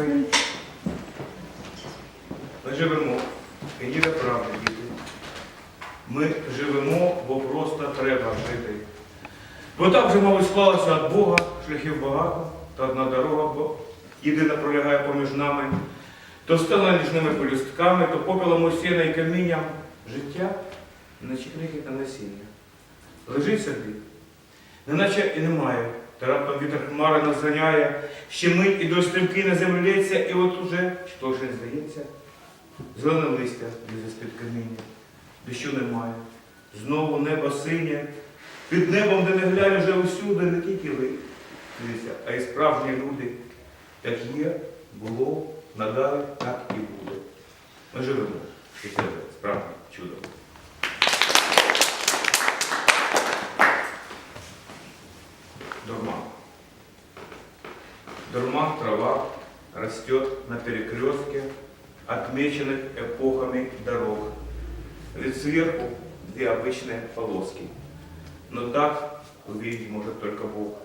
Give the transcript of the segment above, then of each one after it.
Ми живемо. І ні правди, діти. Ми живемо, бо просто треба жити. Бо так вже, мабуть, склалося від Бога, шляхів багато, та одна дорога, бо єдина пролягає поміж нами. То стала ніжними полюстками, то попелом осіна і камінням життя, наче книги та насіння. Лежить собі, неначе і немає. Та раптом вітер хмари нас ганяє, ще мить і до стрімки на землю лється, і от уже, що ж не здається, зелене листя лізе з-під каміння, дощу немає, знову небо синє, під небом, де не глянь, вже усюди, не тільки ви, дивіться, а й справжні люди, як є, було, надалі, так і буде. Ми живемо, і це справді чудо. Растет на перекрестке, отмеченных эпохами дорог. Ведь сверху две обычные полоски. Но так увидеть может только Бог.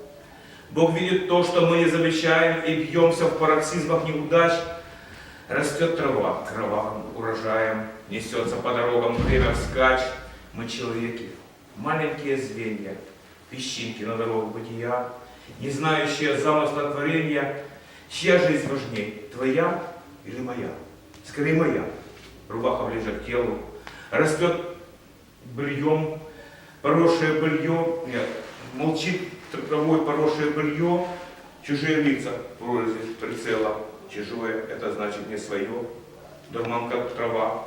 Бог видит то, что мы не замечаем и бьемся в пароксизмах неудач. Растет трава кровавым урожаем, несется по дорогам время вскачь. Мы человеки, маленькие звенья, песчинки на дорогах бытия, не знающие замысла творения, чья жизнь важнее, твоя или моя? Скорее моя. Рубаха ближе к телу. Растет бельем, поросшее белье, нет, молчит травой поросшее белье, чужие лица в прицела. Чужое – это значит не свое. Дурман как трава.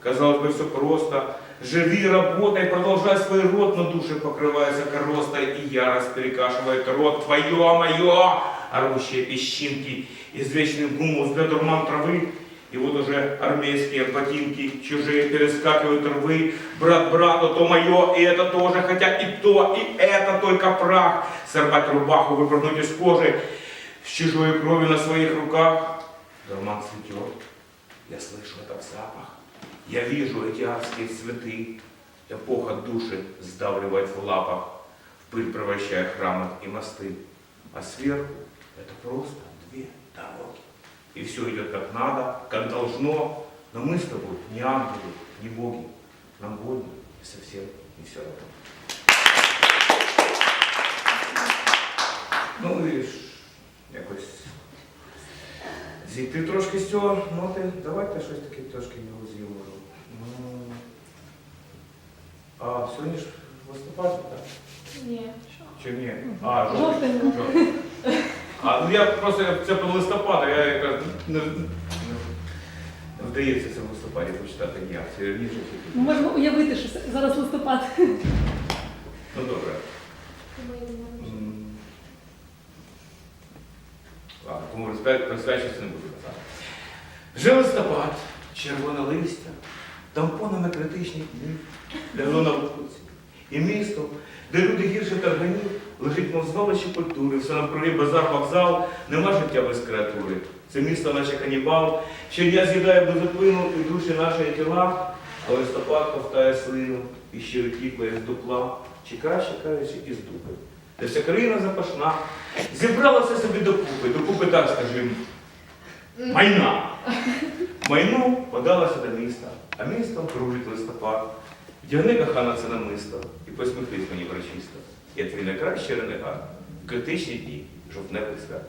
Казалось бы, все просто. Живи, работай, продолжай свой род, но души покрываются коростой, и ярость перекашивает рот. Твое, мое, орущие песчинки, извечный для дурман травы. И вот уже армейские ботинки, чужие перескакивают рвы. Брат брату, то мое, и это тоже, хотя и то, и это только прах. Сорвать рубаху, выпрыгнуть из кожи, с чужой кровью на своих руках. Дурман цветет, я слышу этот запах. Я вижу эти адские цветы. Эпоха души сдавливает в лапах, в пыль превращая храмы и мосты. А сверху это просто две дороги. И все идет как надо, как должно. Но мы с тобой не ангелы, не боги. Нам больно и совсем не все равно. Ну і ж якось зійти трошки з цього ноти. Давайте щось таке трошки його з юмору. Ну, А сьогодні ж листопад, так? Ні. Чи ні? А, жовтий. Жовтий. А, ну я просто це про листопад, я якраз не, вдається це в листопаді почитати ніяк. Це раніше. тільки. Ми можемо уявити, що зараз листопад. Ну добре. М. Ладно, кому присвячуватися не буду казати. Вже листопад, червоне листя, тампонами критичні дні, лягло на вулиці. І місто, де люди гірше тарганів, лежить мов звалище культури, все навкруги базар, вокзал, нема життя без креатури. Це місто, наче канібал, щодня з'їдає безупину і душі нашої тіла, а листопад ковтає слину і ще витікує з дупла, чи краще кажучи, із дупи. Де вся країна запашна, зібралася собі докупи, докупи так, скажімо, майна. Майно подалося до міста, а містом кружить листопад. Вдягни кохана це намисто і посміхнись мені прочисто. Я твій найкращий ренегат в критичні дні жовтневих свят.